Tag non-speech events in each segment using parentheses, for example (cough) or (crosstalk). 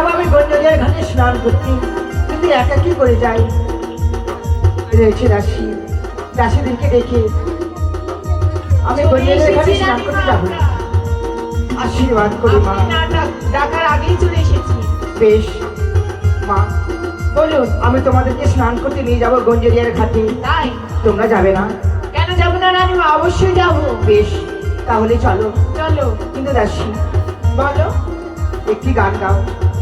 গেলাম আমি ঘাটে স্নান করতে কিন্তু একা কি করে যাই? রয়েছে দাসী। দাসীদেরকে দেখে আমি ঘাটে স্নান করতে যাব। আশীর্বাদ করি মা। ডাকার আগেই চলে এসেছি। বেশ মা। বলুন আমি তোমাদেরকে স্নান করতে নিয়ে যাব গঞ্জেরিয়ার ঘাটে। তাই? তোমরা যাবে না। কেন যাব না রানী মা? অবশ্যই যাব। বেশ তাহলে চলো। চলো। কিন্তু দাসী বলো একটি গান গাও।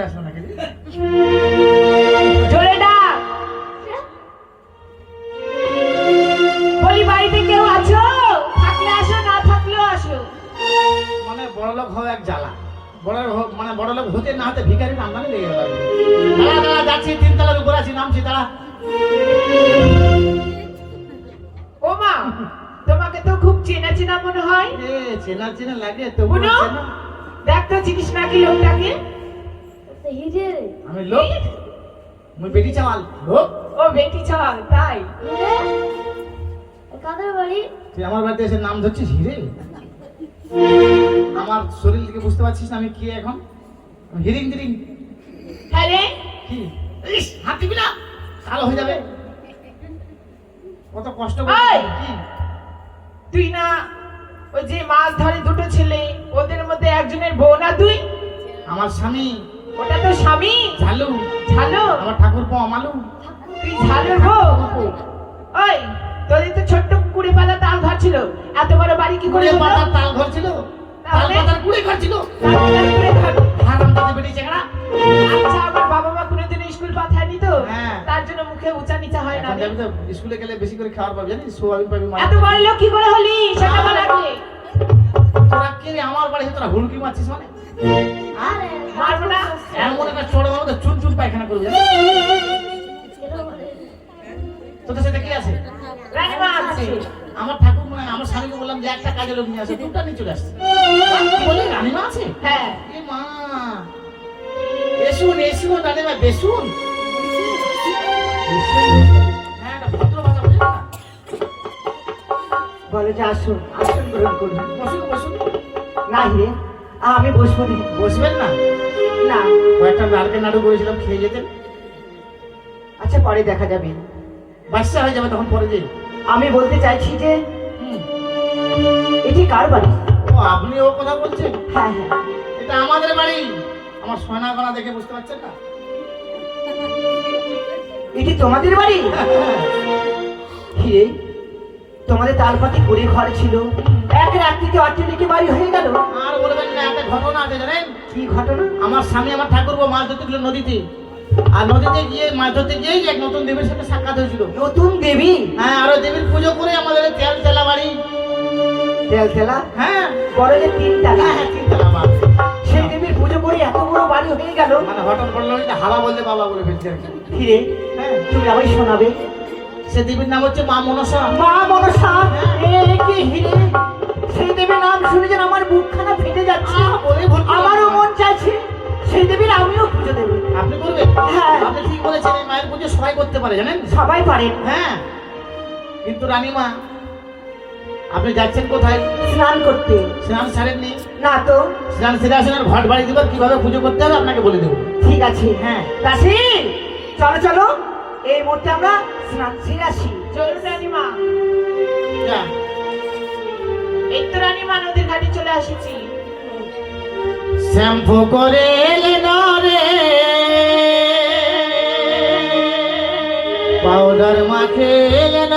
¿Qué hace una querida? হিরিং দিরিং। রে কি? ইস, হাত দিবি না? কালো হয়ে যাবে। কত কষ্ট করে কি? তুই না ওই যে মাছ ধরে দুটো ছেলে ওদের মধ্যে একজনের বউ না তুই? আমার স্বামী। ওটা তো স্বামী? ঝালু। ঝালো? আমার ঠাকুর পো আমালু। তুই ঝালোর বউ? ওই তোদের তো ছোট্ট কুড়ি পাতা তাল ঘর ছিল। এত বড় বাড়ি কি করে? পাতার তাল ঘর ছিল? তাহলে? ঘর ছিল। আচ্ছা আমার বাবা মা কোনোদিন স্কুল পাঠায়নি তো? হ্যাঁ। তার জন্য মুখে উঁচা নিচা হয় না। তো স্কুলে গেলে বেশি করে খাবার পাবি জানিস? সোয়াবিন পাবি এত বড় লোক কি করে হলি? সেটা বল আগে তোরা কে রে? আমার বাড়ি তোরা হুড়কি মারছিস মানে? আরে মারবো না। এমন একটা চড় মারবো তো চুন চুন পায়খানা করবি তোদের সাথে কি আছে? রানীমা আছে। আমার ঠাকুর আমার স্বামীকে বললাম যে একটা কাজে লোক নিয়ে আসে দুটা নিয়ে চলে আসছে। বলে রানীমা আছে? হ্যাঁ। এ মা এসুন এসুন রানীমা বেসুন। হ্যাঁ বলে যে আসুন আসুন গ্রহণ করুন। বসুন বসুন। না হিরে আমি বসবো নি। বসবেন না? না। কয়েকটা নারকেল নাড়ু করেছিলাম খেয়ে যেতেন। আচ্ছা পরে দেখা যাবে। বাচ্চা হয়ে যাবে তখন পরে যে। আমি বলতে চাইছি যে। এটি কার বাড়ি? ও আপনি ও কথা বলছেন? হ্যাঁ হ্যাঁ। এটা আমাদের বাড়ি। আমার সোনা গনা দেখে বুঝতে পারছেন না? এটি তোমাদের বাড়ি? হিরে তোমাদের তালপাতি কুড়ি ঘর ছিল। এক রাত্রিতে অট্টালিকে বাড়ি হয়ে গেল। আর বলবেন না একটা ঘটনা আছে জানেন? কি ঘটনা? আমার স্বামী আমার ঠাকুর মাছ ধরতে গেল নদীতে। আর নদীতে গিয়ে মাছ ধরতে গিয়েই এক নতুন দেবীর সাথে সাক্ষাৎ হয়েছিল। নতুন দেবী? হ্যাঁ আর ওই দেবীর পুজো করে আমাদের তেল তেলা বাড়ি হ্যাঁ। বড় যে তিনটা হ্যাঁ হ্যাঁ সেই দেবীর পুজো করে এত বড় বাড়ি হয়ে গেল। মানে হঠাৎ যে হাওয়া বলতে বাবা বলে ফেলছে আর কি। হিরে হ্যাঁ। তুমি আমায় শোনাবে। সে দেবীর নাম হচ্ছে মা মনসা। মা মনসা এ কি হিরে? সেই দেবীর নাম শুনে যেন আমার বুকখানা ফেটে যাচ্ছে। আমারও মন চাইছে সেই দেবীর আমিও পুজো দেবো। আপনি করবেন? হ্যাঁ। আপনি ঠিক বলেছেন মায়ের পুজো সবাই করতে পারে জানেন? সবাই পারেন হ্যাঁ। কিন্তু রানীমা আপনি যাচ্ছেন কোথায়? স্নান করতে। স্নান সারেননি? না তো। স্নান সেরে আসেন আর ঘট বাড়ি দিবার কীভাবে পুজো করতে হবে আপনাকে বলে দেবো। ঠিক আছে হ্যাঁ। দাসি চলো চলো। এই মুহূর্তে আমরা স্নান সেরে আসি। চলুন রানীমা। এই তো রানীমা নদীর ঘাটে চলে আসেছি। শ্যাম্পু করে এলেন রে। পাউডার মাখে এলেন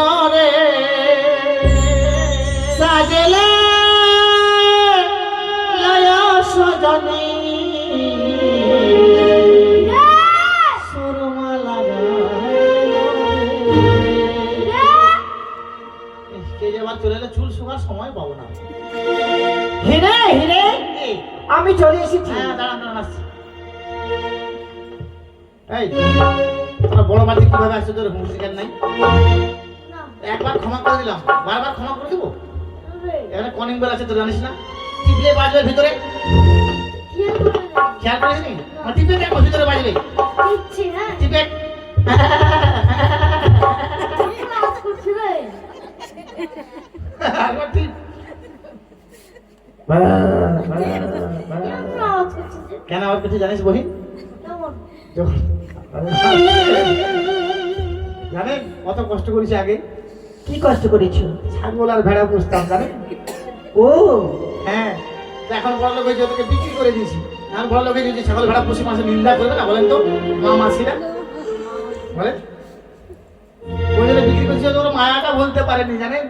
আমি চলে এসেছি। হ্যাঁ দাঁড়ান দাঁড়ান আসছি। এই তোরা বড় বাড়ি কীভাবে আসছে তোর হুঁশিয়ার নাই? একবার ক্ষমা করে দিলাম। বারবার ক্ষমা করে দেবো? এখানে কনিং বেল আছে তো জানিস না? টিপলে বাজবে ভিতরে। খেয়াল করিস নি? টিপে দেখো ভিতরে বাজবে? হ্যাঁ। টিপে। একবার টিপ। আওয়াজ কেন আমার কিছু জানিস বহি? জানেন কত কষ্ট করেছি আগে? কি কষ্ট করেছ? ছাগল আর ভেড়া পুষতাম জানেন? ও। হ্যাঁ এখন বড় লোক হয়েছে ওদেরকে বিক্রি করে দিয়েছি। এখন বড় লোক হয়েছে ছাগল ভেড়া পুষি মাসে নিন্দা করবে না? বলেন তো মা মাসিরা। বলেন। ওই জন্য বিক্রি করছি ওদের মায়াটা বলতে পারেনি জানেন?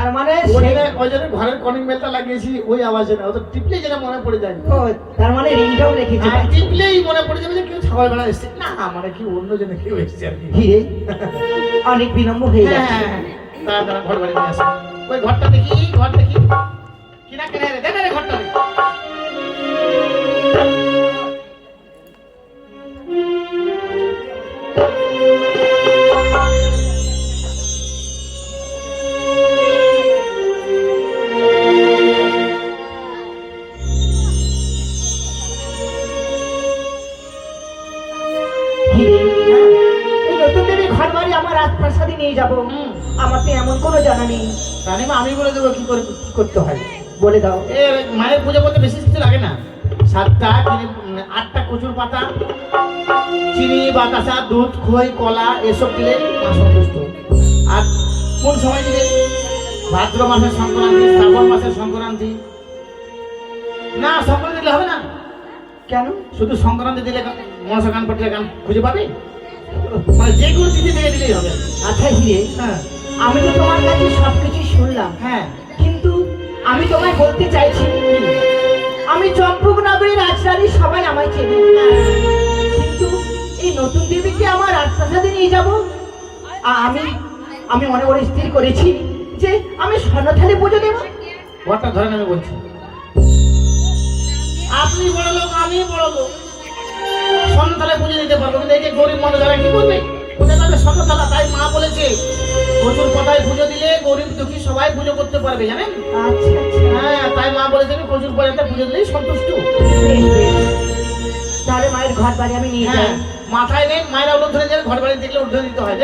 তার মানে জন্য ঘরের কনিং বেলটা লাগিয়েছি ওই আওয়াজে না। ও তো টিপলে যেটা মনে পড়ে যায়। তার মানে রিংটাও রেখেছি। হ্যাঁ, টিপলেই মনে পড়ে যাবে যে কেউ সবাই ভেড়া এসছে। না মানে কি অন্য জনে কেউ এসছে আর কি। অনেক বিলম্ব হয়ে হ্যাঁ যাচ্ছে। তারা তারা ঘর বাড়ি নিয়ে আসে। ওই ঘরটা দেখি ঘর দেখি। কিনা কেনে রে দেখে রে ঘরটা রে করতে হয়। বলে দাও। এ মায়ের পুজো করতে বেশি কিছু লাগে না। সাতটা আটটা কচুর পাতা চিনি বাতাসা দুধ খই কলা এসব দিলে মা সন্তুষ্ট। আর কোন সময় দিলে? ভাদ্র মাসের সংক্রান্তি শ্রাবণ মাসের সংক্রান্তি। না সংক্রান্তি দিলে হবে না। কেন? শুধু সংক্রান্তি দিলে মনসা গান পটলে গান খুঁজে পাবে? মানে যে কোনো তিথি দিয়ে দিলেই হবে। আচ্ছা হিরে হ্যাঁ। আমি তো তোমার কাছে সবকিছু শুনলাম। হ্যাঁ। আমি তোমায় বলতে চাইছি আমি চম্পক নগরীর রাজরানী সবাই আমায় চেনে। কিন্তু এই নতুন দেবীকে আমার রাজপ্রাসাদে নিয়ে যাব? আমি আমি মনে মনে স্থির করেছি যে আমি স্বর্ণথালে পুজো দেব। ঘরটা ধরেন আমি বলছি। আপনি বড় লোক আমি বড় লোক সন্তালে পুজো দিতে পারব কিন্তু এই যে গরিব মানুষ যারা কি করবে? কোথায় যাবে তাই মা বলেছে প্রচুর কথায় পুজো দিলে গরিব দুঃখী সবাই পুজো করতে পারবে জানেন? আচ্ছা আচ্ছা। হ্যাঁ তাই মা বলেছে প্রচুর পর্যায়ে পুজো দিলেই সন্তুষ্ট। তাহলে মায়ের ঘর বাড়ি আমি নিয়ে হ্যাঁ যাই। মাথায় নেই মায়েরা উল্টো ধরে যায় ঘর বাড়ি দেখলে উল্টো দিতে হয়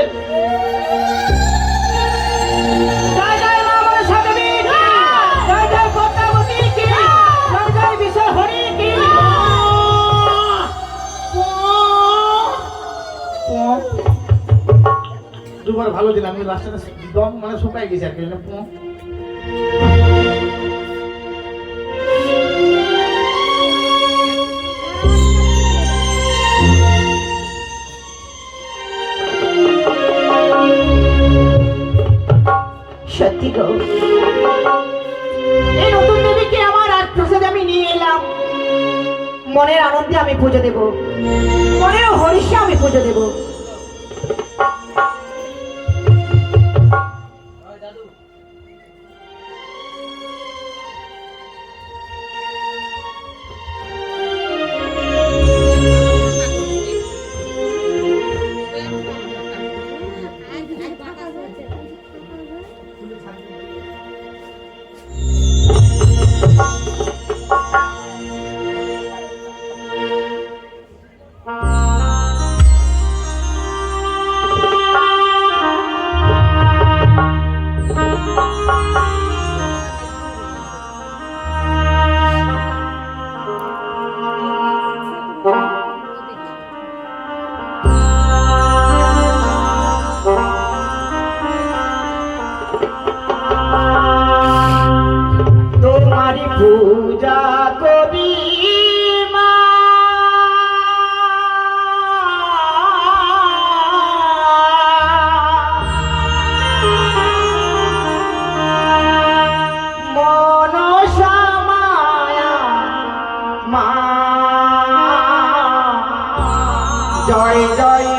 ভালো দিলাম আমি লাস্টে দম মানে শুকাই গেছে আর কি। সত্যি আমার রাজপ্রাসাদে আমি নিয়ে এলাম। মনের আনন্দে আমি পুজো দেব। মনের হরিষে আমি পুজো দেব। জয় জয়।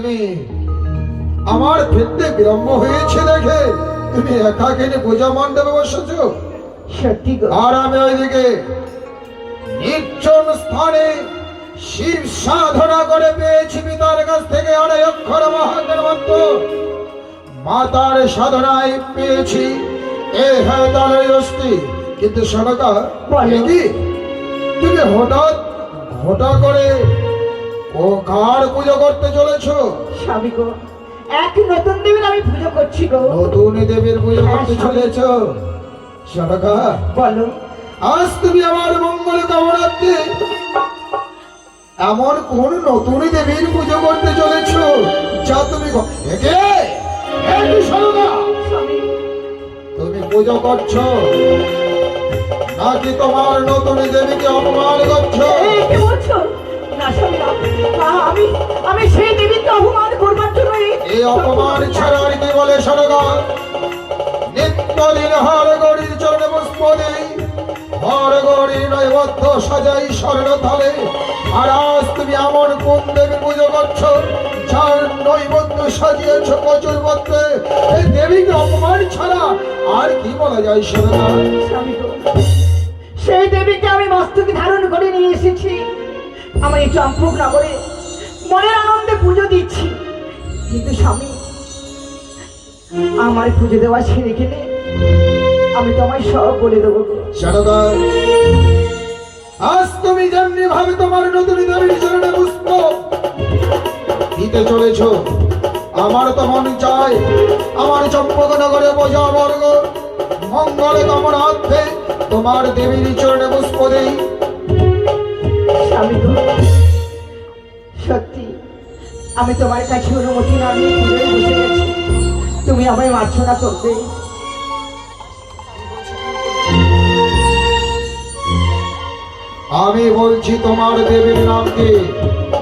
তুমি আমার ফিরতে বিলম্ব হয়েছে দেখে তুমি একা কেনে পূজা মণ্ডপে বসেছ? সত্যি আর আমি ওইদিকে নির্জন স্থানে শিব সাধনা করে পেয়েছি পিতার কাছ থেকে অনেক অক্ষর মহাজ্ঞান মন্ত্র। মাতার সাধনায় পেয়েছি। এ হ্যাঁ তালের অস্তি কিন্তু সনকা কি? তুমি হঠাৎ ঘটা করে ও কার পুজো করতে চলেছো? স্বামী গো এক নতুন দেবীর আমি পুজো করছি গো। নতুন দেবীর পুজো হ্যাঁ, করতে। চলেছ? বলো। আজ তুমি আমার মঙ্গল কামনার্থে এমন কোন নতুন দেবীর পুজো করতে চলেছ যা তুমি তুমি পুজো করছ? নাকি তোমার নতুন দেবীকে অপমান করছ? না আমি আমি সেই দেবীকে অপমান করবার জন্য এই- এই অপমান ছাড়া আর কি বলে সরগা? নিত্যদিন হর গড়ির চরণে পুষ্প দেই। হর গড়ি নৈবদ্ধ সাজাই স্বর্ণ থালে আর আজ তুমি এমন কোন দেবী পুজো করছ যার নৈবদ্ধ সাজিয়েছ প্রচুর মধ্যে এই দেবীকে অপমান ছাড়া আর কি বলা যায় সেই দেবীকে আমি মস্তকে ধারণ করে নিয়ে এসেছি। আমার এই চম্পক নগরে মনের আনন্দে পুজো দিচ্ছি কিন্তু স্বামী, আমার পুজো দেওয়া ছেড়ে গেলে আমি তোমায় সব বলে দেবো। আজ তুমি যেমনি ভাবে তোমার নতুন চরণে পুষ্প দিতে চলেছ, আমার তো মন চায় আমার চম্পকনগরে বোঝা বর্গ মঙ্গলে মঙ্গল কামনার্থে তোমার দেবীর চরণে পুষ্প দেই স্বামী গো, সত্যি আমি তোমার কাছে অনুমতি না বসে গেছি। তুমি আমায় মার্জনা করবে আমি বলছি তোমার দেবীর নাম কি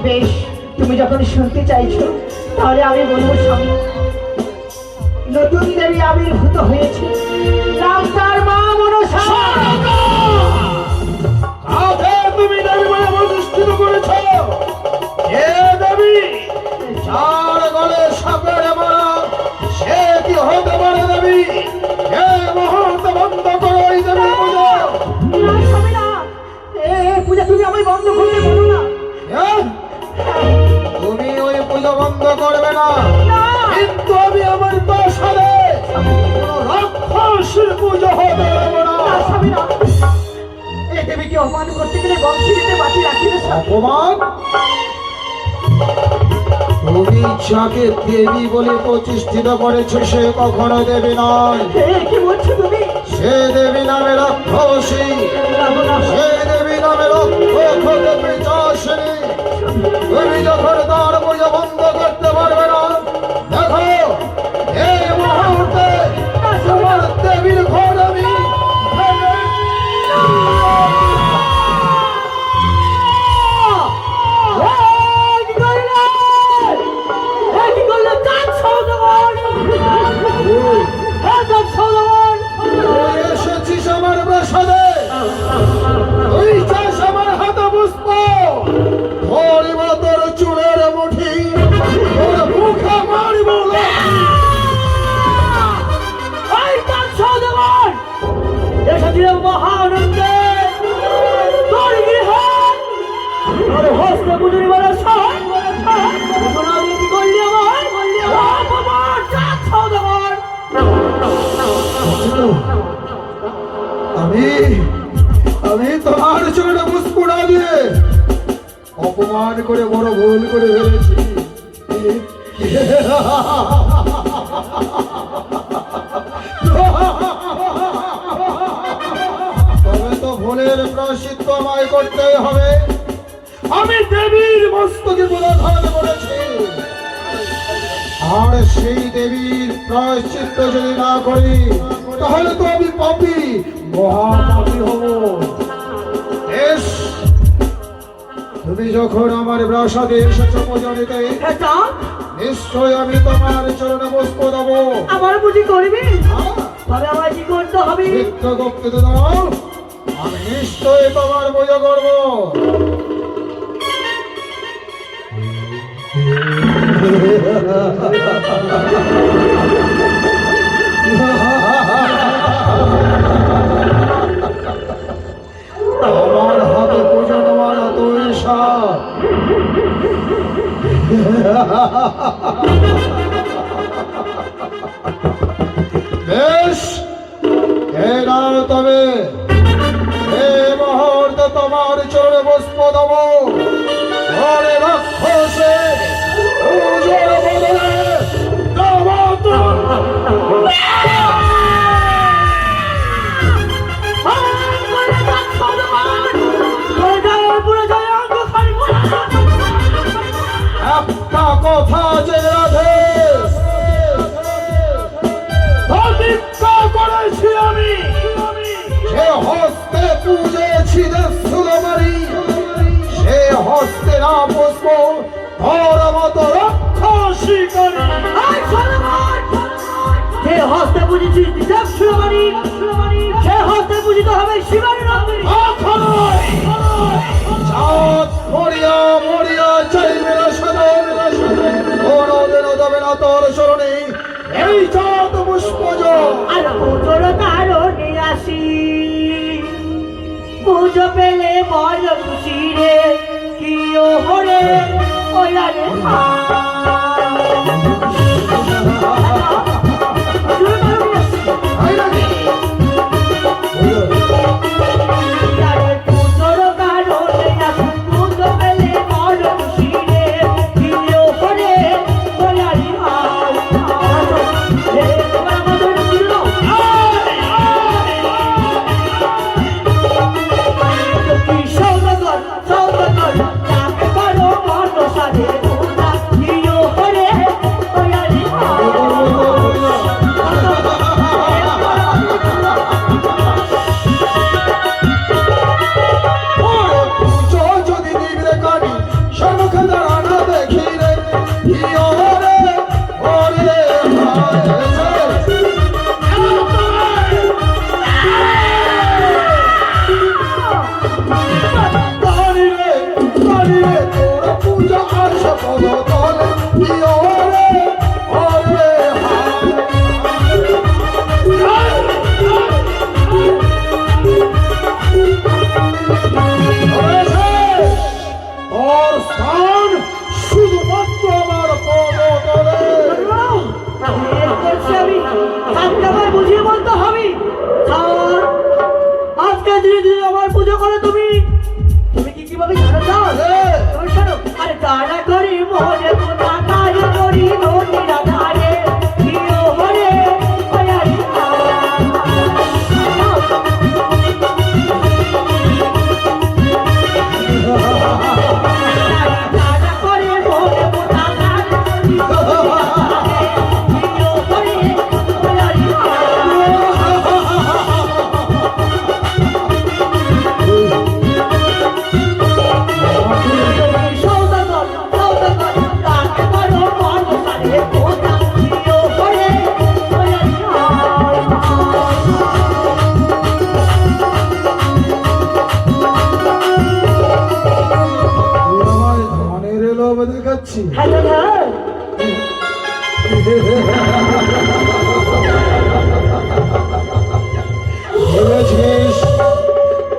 বেশ তুমি যখন শুনতে চাইছো তাহলে আমি বলব স্বামী। নতুন দেবী আবির্ভূত হয়েছে। নাম তার মা মনসা। তুমি বলে প্রতিষ্ঠিত করেছ। এ দেবী। যাকে দেবী বলে প্রতিষ্ঠিত করেছে সে কখনো দেবী নয়। সে দেবী নামে রাক্ষসী। সে দেবী নামে রক্ষ তুমি যখন অপমান করে বড় ভুল করে ফেলেছি। তবে তো ভুলের প্রাশ্চিত্য আমায় করতে হবে। আমি দেবীর মস্তকে ধারণ করেছি। আর সেই দেবীর প্রায়শ্চিত্ত যদি না করি, তাহলে তো আমি পাপি, মহাপাপি হব। তুমি যখন আমার প্রাসাদে এসেছ পূজনিতে হ্যাঁ, নিশ্চয় আমি তোমার চরণে পুষ্প দেবো। আমার বুঝি করবে? হ্যাঁ। কি আমি নিশ্চয় তোমার পুজো করব। (laughs) ハハハハ! মসজিদে সুলমারি সে হস্তে না বসব ধর মতো রক্ষসী করি সে হস্তে বুঝেছি দেব সুলমারি সে হস্তে বুঝিতে হবে শিবানী সাত মরিয়া মরিয়া চাইবে না সদর কোনদিন দেবে না তোর শরণে এই চাঁদ পুষ্পজ আর পুজোর কারণে আসি। পুজো পেলে বড় খুশি রে কি ওরে ওরা রে হা দেখাচ্ছি।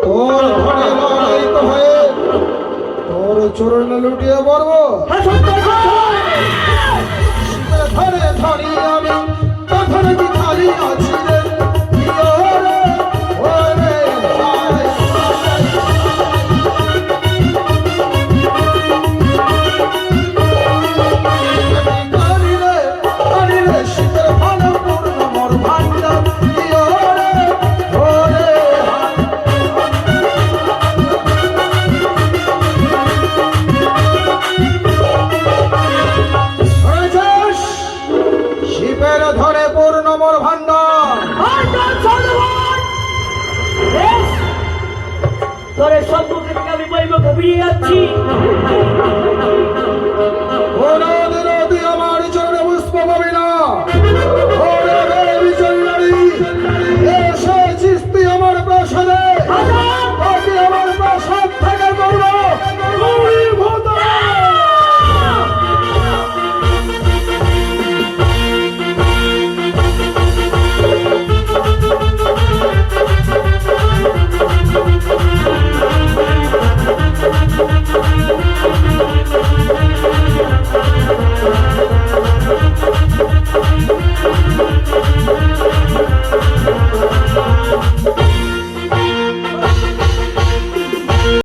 তোর ঘরে লড়াইত হয়ে তোর চরণে লুটিয়ে পড়ব ধরে ধরি আমি ধরে ধরি আছি। বুকের ধরে পূর্ণ মোর ভান্ডার তোরে সম্মুখে থেকে আমি বইব ঘুমিয়ে যাচ্ছি।